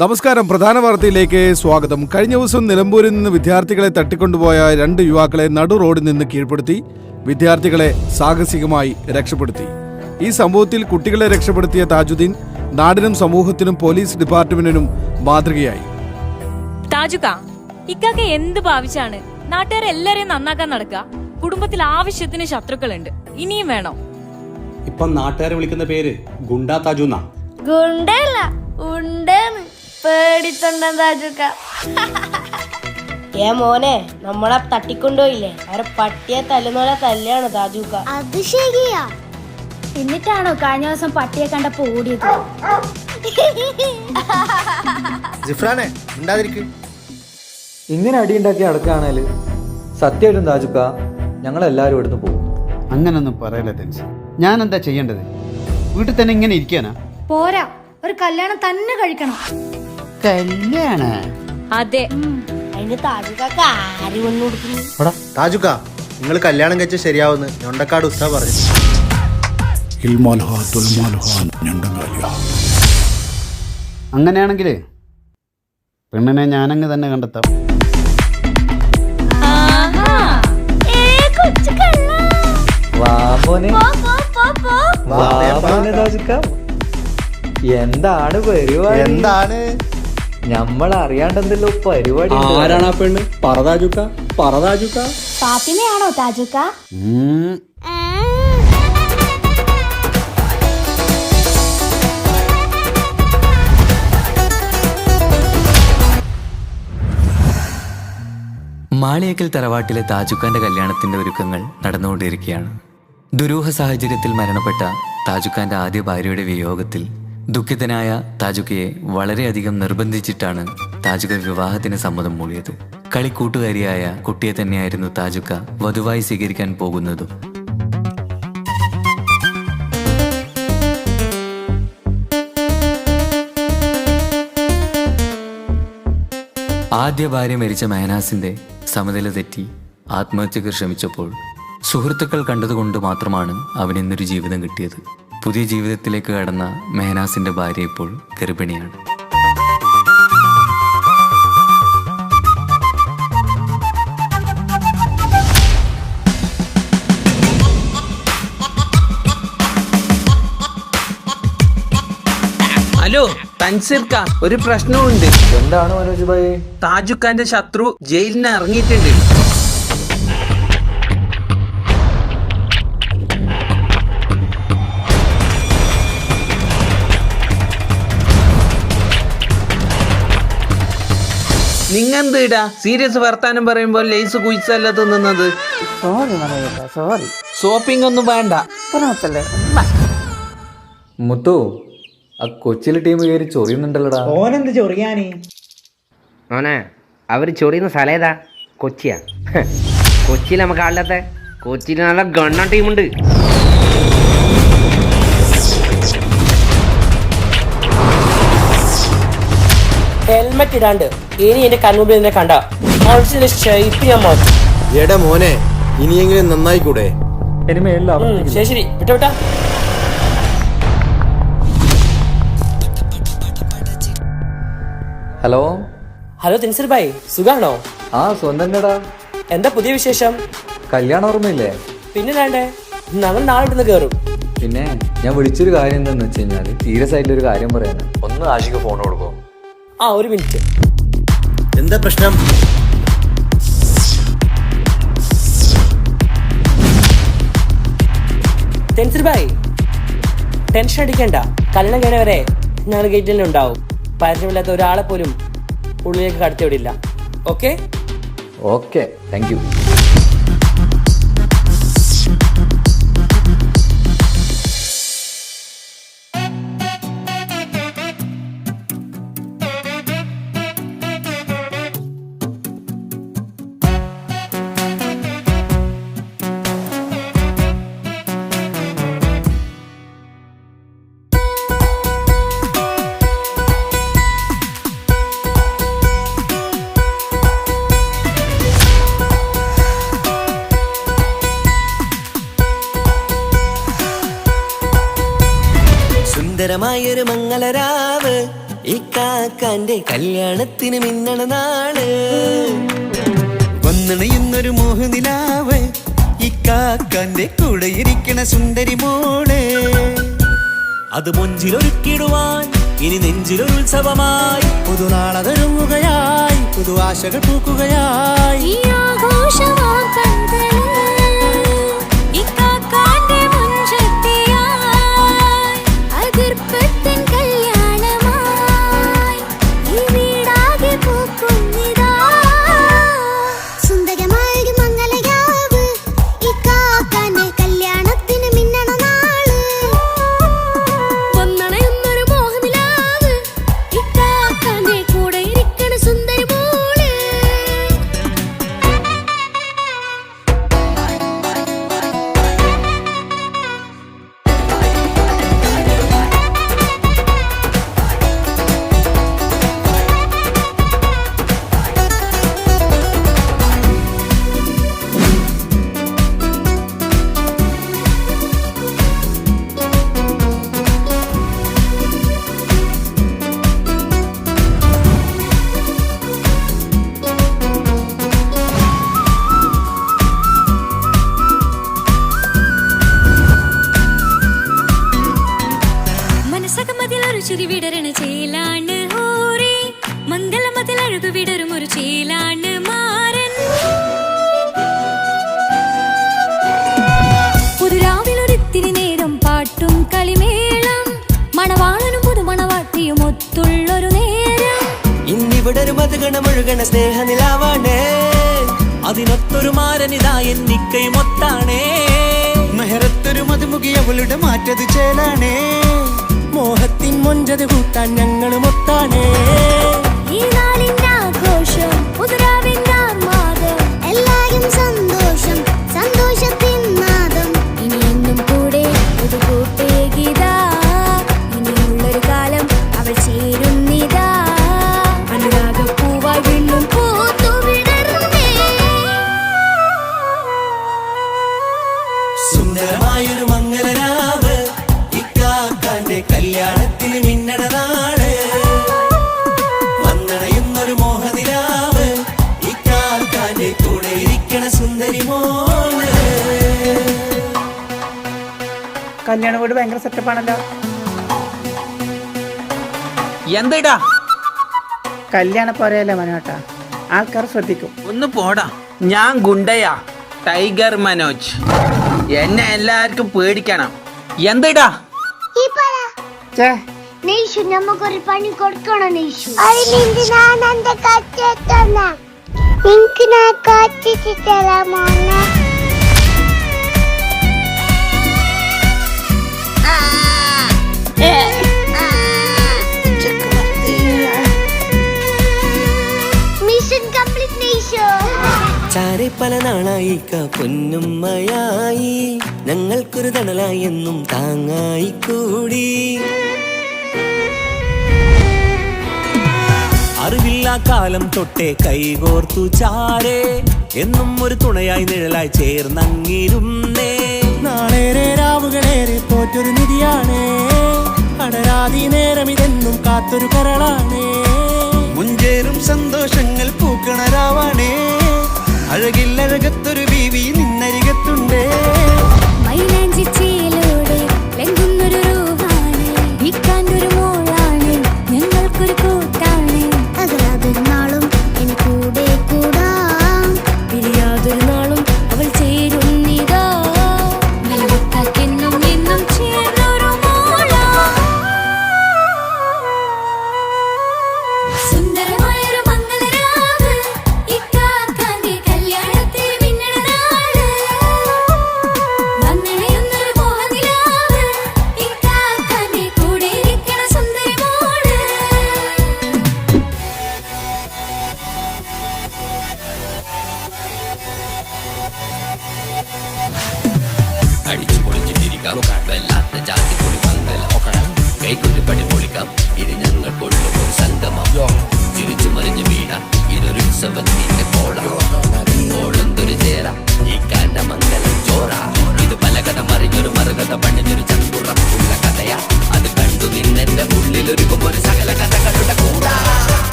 നമസ്കാരം. പ്രധാന വാർത്തയിലേക്ക് സ്വാഗതം. കഴിഞ്ഞ ദിവസം നിലമ്പൂരിൽ നിന്ന് വിദ്യാർത്ഥികളെ തട്ടിക്കൊണ്ടുപോയ രണ്ട് യുവാക്കളെ നടു റോഡിൽ നിന്ന് കീഴ്പ്പെടുത്തി. വിദ്യാർത്ഥികളെ സാഹസികമായി രക്ഷപ്പെടുത്തി. ഈ സംഭവത്തിൽ കുട്ടികളെ രക്ഷപ്പെടുത്തിയ താജുദ്ദീൻ നാടിനും സമൂഹത്തിനും പോലീസ് ഡിപ്പാർട്ട്മെന്റിനും മാതൃകയായി. ഇക്കാക്ക എന്ത് ഭാവിച്ചാണ്? നാട്ടുകാരെല്ലാരെയും നന്നാക്കാൻ നടക്കുക. കുടുംബത്തിൽ ആവശ്യത്തിന് ശത്രുക്കളുണ്ട്. ഇനിയും വേണോ? ഇപ്പം നാട്ടുകാരെ വിളിക്കുന്ന പേര് ഗുണ്ടാ താജു ഗുണ്ടല്ല ഉണ്ടെന്ന്. പേടിത്തൊണ്ടൻ താജുക്ക ഏ മോനെ നമ്മളെ തട്ടിക്കൊണ്ടുപോയില്ലേ? അവരെ പട്ടിയെ തല്ലുന്നോലെ തല്ലാണ് താജുക്ക അത് ശരിയാ. എന്നിട്ടാണോ കഴിഞ്ഞ ദിവസം പട്ടിയെ കണ്ടപ്പോ ഓടിയത്? ജിഫ്രാനെ ഉണ്ടാതിരിക്ക് ഇങ്ങനെ അടിയുണ്ടാക്കി അടക്കാണേൽ സത്യമായിട്ടും താജുക്ക ഞങ്ങളെല്ലാരും ഇവിടുന്ന് പോകും. അങ്ങനൊന്നും പറയല തെൻസ്. ഞാൻ എന്താ ചെയ്യേണ്ടത്? വീട്ടിൽ തന്നെ ഇങ്ങനെ ഇരിക്കാനാ? പോരാ. ഒരു കല്യാണം തന്നെ കഴിക്കണം. കല്യാണ. അതെ. താജുക്ക നിങ്ങൾ കല്യാണം കഴിച്ച ശരിയാവുന്ന് ഞൊണ്ടക്കാട് ഉസ്താ പറഞ്ഞു. അങ്ങനെയാണെങ്കിൽ പെണ്ണിനെ ഞാനങ്ങ് തന്നെ കണ്ടെത്താം. എന്താണ് പരിപാടി എന്താണ്? നമ്മൾ അറിയാണ്ടെന്തല്ലോ പരിപാടി. ആരാണ് ആ പെണ്ണ്? പറതാജുക്ക പറതാജുക്ക ഫാത്തിമയാണോ താജുക്ക? മാളിയക്കൽ തറവാട്ടിലെ താജുക്കാന്റെ കല്യാണത്തിന്റെ ഒരുക്കങ്ങൾ നടന്നുകൊണ്ടിരിക്കുകയാണ്. ദുരൂഹ സാഹചര്യത്തിൽ മരണപ്പെട്ട താജുക്കാന്റെ ആദ്യ ഭാര്യയുടെ വിയോഗത്തിൽ ദുഃഖിതനായ താജുക്കയെ വളരെയധികം നിർബന്ധിച്ചിട്ടാണ് താജുക വിവാഹത്തിന് സമ്മതം മൂളിയത്. കളിക്കൂട്ടുകാരിയായ കുട്ടിയെ തന്നെയായിരുന്നു താജുക്ക വധുവായി സ്വീകരിക്കാൻ പോകുന്നതും. ആദ്യ ഭാര്യ മരിച്ച മെഹനാസിന്റെ സമനില തെറ്റി ആത്മഹത്യക്ക് ശ്രമിച്ചപ്പോൾ സുഹൃത്തുക്കൾ കണ്ടതുകൊണ്ട് മാത്രമാണ് അവനിന്നൊരു ജീവിതം കിട്ടിയത്. പുതിയ ജീവിതത്തിലേക്ക് കടന്ന മെഹനാസിന്റെ ഭാര്യ ഇപ്പോൾ ഗർഭിണിയാണ്. ഹലോ തൻസിർക്ക ഒരു പ്രശ്നമുണ്ട് എന്താണ് മനോജ് ഭായി? താജുഖാന്റെ ശത്രു ജയിലിന് നിന്ന് നിങ്ങെന്തിടാ? സീരിയസ് വർത്താനം പറയുമ്പോൾ ലേസ് കുയിച്ചല്ല തിന്നുന്നത്? സോറി സോറി ഷോപ്പിംഗ് ഒന്നും വേണ്ട. മുത്തു ആ കൊച്ചിലെ ടീം കയറി ചൊറിയുന്നുണ്ടല്ലോടാ. മോനെ അവർ ചൊറിയുന്ന സ്ഥലം ഏതാ? കൊച്ചിയാ. കൊച്ചിയിൽ നമുക്ക് ആളില്ലാത്ത കൊച്ചിയിൽ നല്ല ഗണ്ണ ടീമുണ്ട് ഹെൽമെറ്റ് ഇടാണ്ട്. ഇനി എന്റെ കൺമുമ്പിൽ നിന്നെ കണ്ട. ഷേപ്പ് ഞാൻ മാറ്റും എടാ മോനെ ഇനിയെങ്കിലും നന്നായി കൂടെ ശരി ശരി. വിട്ട വിട്ടാ. ഹലോ? ഹലോ തിൻസർ ഭായ്. സുഖാണോ? ആ സ്വന്തം എന്താ പുതിയ വിശേഷം? കല്യാണം ഓർമ്മയില്ലേ? പിന്നെ വേണ്ടേ? നമ്മൾ നാളെ ഇവിടുന്ന് കയറും പിന്നെ ഞാൻ വിളിച്ചൊരു കാര്യം എന്താന്ന് വെച്ച് കഴിഞ്ഞാൽ സീരിയസ് ആയിട്ടുള്ള ഒരു കാര്യം പറയാനാ. ഒന്ന് ആഷിക്ക് ഫോൺ കൊടുക്കോ. ആ ഒരു മിനിറ്റ്. എന്താ പ്രശ്നം? Tensor bye. ടെൻഷൻ അടിക്കണ്ട. കല്യാണം കഴിഞ്ഞ വരെ ഞങ്ങൾ ഗേറ്റിൽ തന്നെ ഉണ്ടാവും. പരിചയമില്ലാത്ത ഒരാളെ പോലും ഉള്ളിലേക്ക് കടത്തിവിടില്ല. ഓക്കെ? ഓക്കെ താങ്ക് യു ഇക്കാക്കാന്റെ കല്യാണത്തിന് മിന്നണ നാൾ. വന്നണയുന്നൊരു മോഹനിലാവ് ഈ കാക്കാന്റെ കൂടെ ഇരിക്കണ സുന്ദരി മോൾ. അത് മൊഞ്ചിലൊരുക്കിടുവാൻ ഇനി നെഞ്ചിലൊരുത്സവമായി. പുതുനാളതൊരുങ്ങുകയായി പുതുനാളതൊരുങ്ങുകയായി പുതുവാശകൾ പൂക്കുകയായി. ഈ ആഘോഷമാം ചിരി വിടരണ ചേലാണ് ഹോറി. മംഗലമതിൽ അഴകു വിടരും ഒരു ചേലാണ് മാരൻ. പുതുരാവിലൊരിത്തിരി നേരം പാട്ടും കളിമേളം. മണവാളനും പുതുമണവാട്ടിയും ഒത്തുള്ളൊരു നേരം. ഇന്നിവിടെ ഒരു മധുഗണമൊഴുകണ സ്നേഹനിലാവാണേ. അതിനൊത്തൊരു മാരനിതാ എന്നിക്കൈമൊത്താണേ മെഹറത്തൊരു മതുമുഖി അവളുടെ മാറ്റത് ചേലാണേ. മോഹത്തിൻ മൊഞ്ചത് കൂട്ടാൻ ഞങ്ങളും ഒത്താണേ. ഈ നാളിന്റെ ആഘോഷം കല്യാണ പോരയല്ലേ മനോട്ടാ? ആൾക്കാർ ശ്രദ്ധിക്കും. ഒന്ന് പോടാ. ഞാൻ ഗുണ്ടയാ. ടൈഗർ മനോജ്. എന്നെ എല്ലാവർക്കും പേടിക്കണം. എന്തിടാ? നെയ്ഷു നമുക്കൊരു പണി കൊടുക്കണം നെയ്ഷു അതിലെന്ത് ഞാൻ എന്റെ കച്ചെത്തന്ന നിനക്ക് ഞാൻ കച്ചിട്ട് തരാമോന്നെ ചാരെ പല നാളായി പൊന്നുമ്മയായി ഞങ്ങൾക്കൊരു തണലായി എന്നും താങ്ങായി കൂടി. അറിവില്ലാ കാലം തൊട്ടേ കൈകോർത്തു ചാരേ. എന്നും ഒരു തുണയായി നിഴലായി ചേർന്നങ്ങിരുന്നേ. നാളേറെ രാവുകളേറെ തോറ്റൊരു നിധിയാണേ. കടരാതി നേരം ഇതെന്നും കാത്തൊരു കരളാണേ. മുഞ്ചേരും സന്തോഷങ്ങൾ പൂക്കണരാവാണേ അഴകില്ലഴകത്തൊരു ബീവി നിന്നരികത്തുണ്ടേ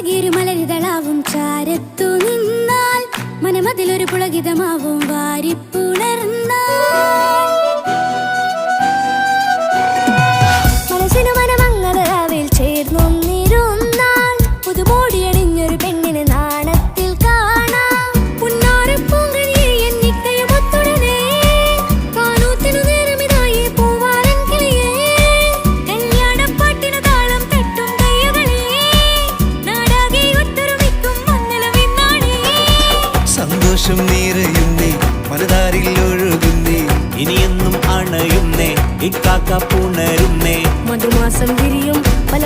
രസഗീരുമലരിതളാവും ചാരത്തു നിന്നാൽ മനമതിലൊരു പുളകിതമാവും വാരിപ്പുണർന്നു ഇക്കാക്ക പുണരുന്നേ. മധുമാസം വിരിയും പല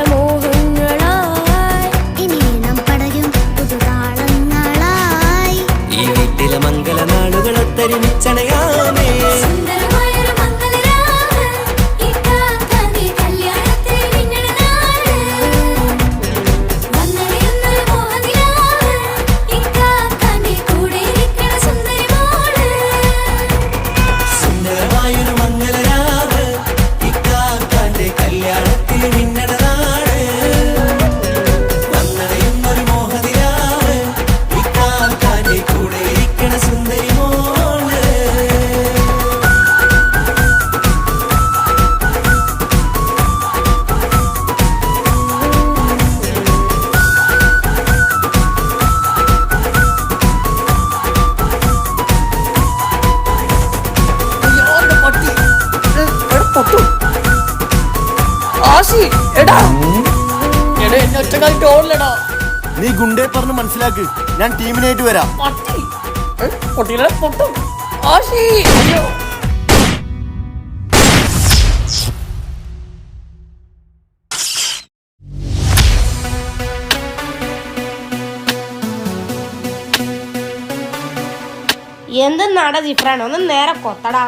മനസ്സിലാക്ക് ഞാൻ ടീമിനായിട്ട് വരാം. എന്തെന്നാടാ ജിഫ്രാൻ ഒന്ന് നേരെ കൊത്തടാ.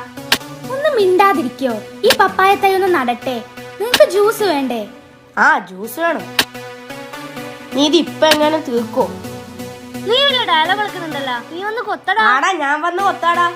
ഒന്ന് മിണ്ടാതിരിക്കോ. ഈ പപ്പായ തൈ ഒന്ന് നടട്ടെ. നിങ്ങക്ക് ജ്യൂസ് വേണ്ടേ? ആ ജ്യൂസ് വേണം. നീ ഇത് ഇപ്പൊ എങ്ങനെ തീർക്കോ? നീ ഇവിടെ ഡയലോഗ് കളിക്കുന്നുണ്ടല്ലോ നീ ഒന്ന് കൊത്തടാ. ആടാ ഞാൻ വന്ന് കൊത്താടാ.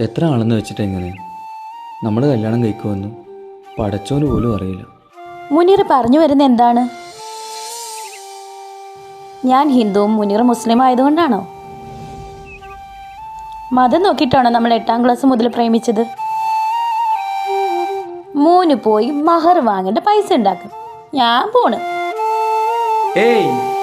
എത്ര ആളെന്ന് വെച്ചിട്ട് എങ്ങനെ? നമ്മൾ കല്യാണം കഴിക്കുമെന്നും പടച്ചോന് പോലും അറിയില്ല. മുനീർ പറഞ്ഞു വരുന്ന എന്താണ്? ഞാൻ ഹിന്ദുവും മുനീർ മുസ്ലിം ആയതുകൊണ്ടാണോ? മതം നോക്കിയിട്ടാണോ നമ്മൾ എട്ടാം ക്ലാസ് മുതൽ പ്രേമിച്ചത്? മൂന്ന് പോയി മഹർ വാങ്ങേണ്ട പൈസ ഉണ്ടാക്കും. ഞാൻ പോണ്. ഏയ്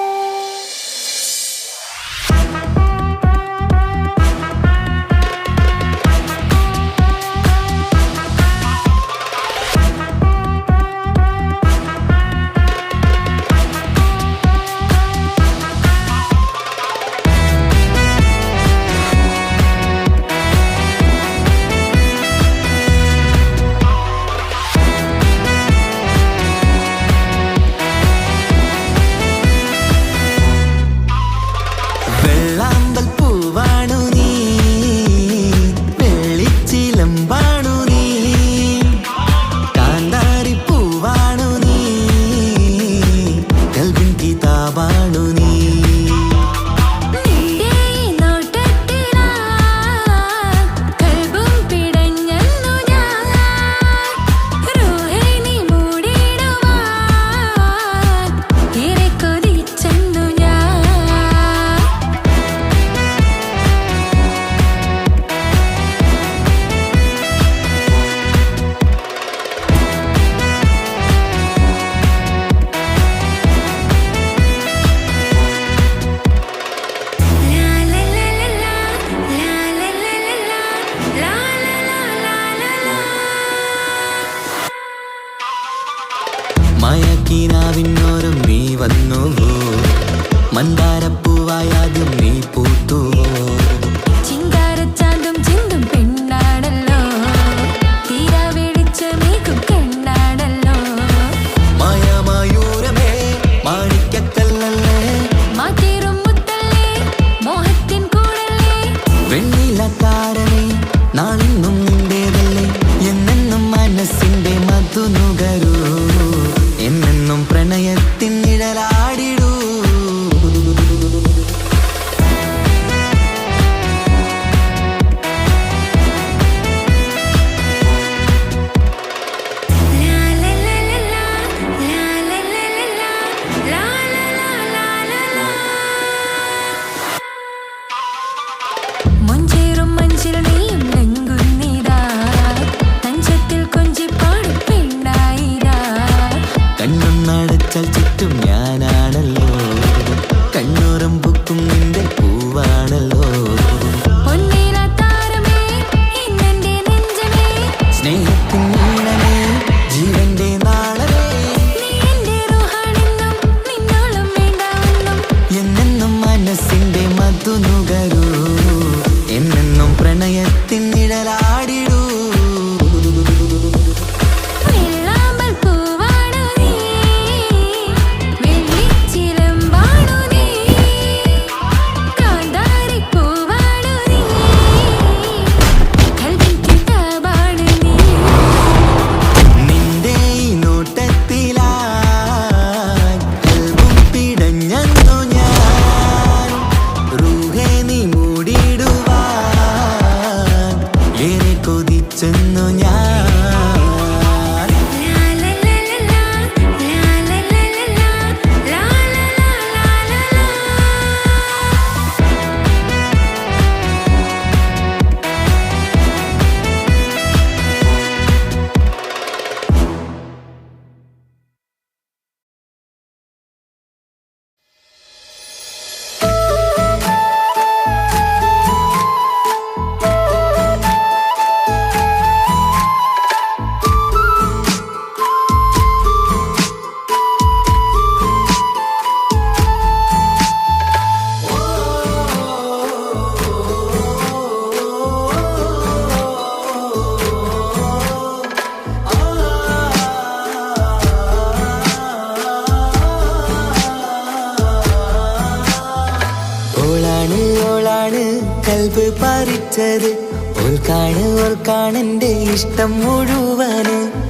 മുഴുവൻ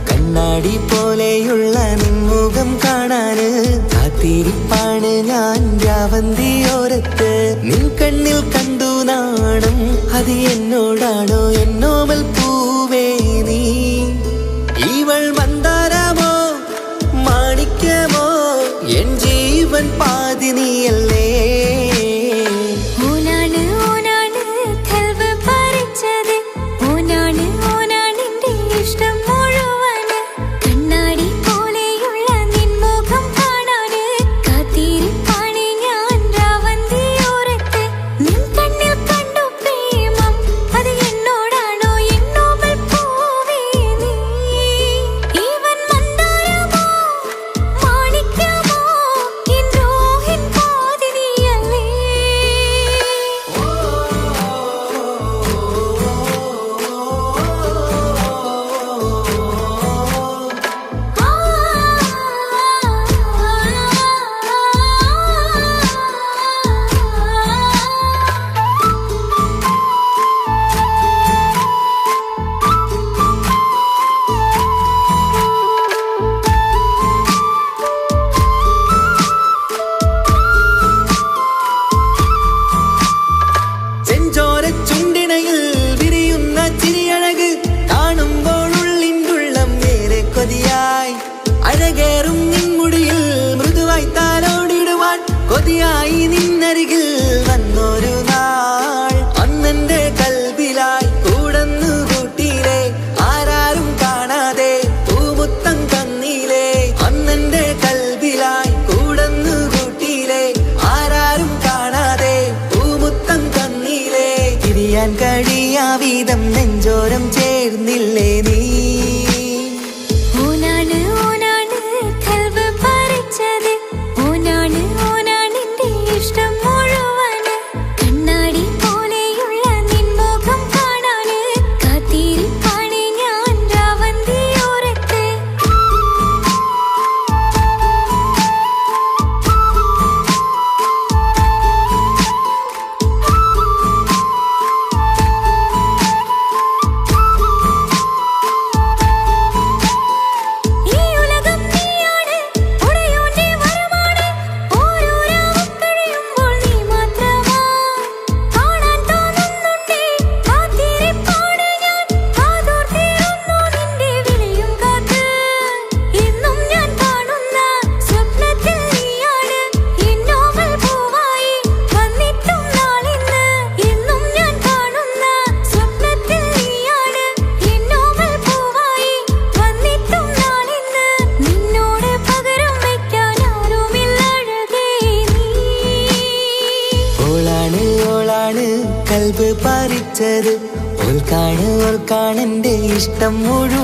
കണ്ണാടി പോലെയുള്ള നിൻമുഖം കാണാന് കാത്തിരിപ്പാണ് ഞാൻ രാവന്തിയോരത്ത്. നിൻ കണ്ണിൽ കണ്ടു നാണം അത് എന്നോടാണോ എന്നോമൽ പറിച്ചത് ഉൾക്കാണെന്റെ ഇഷ്ടം മുഴുവൻ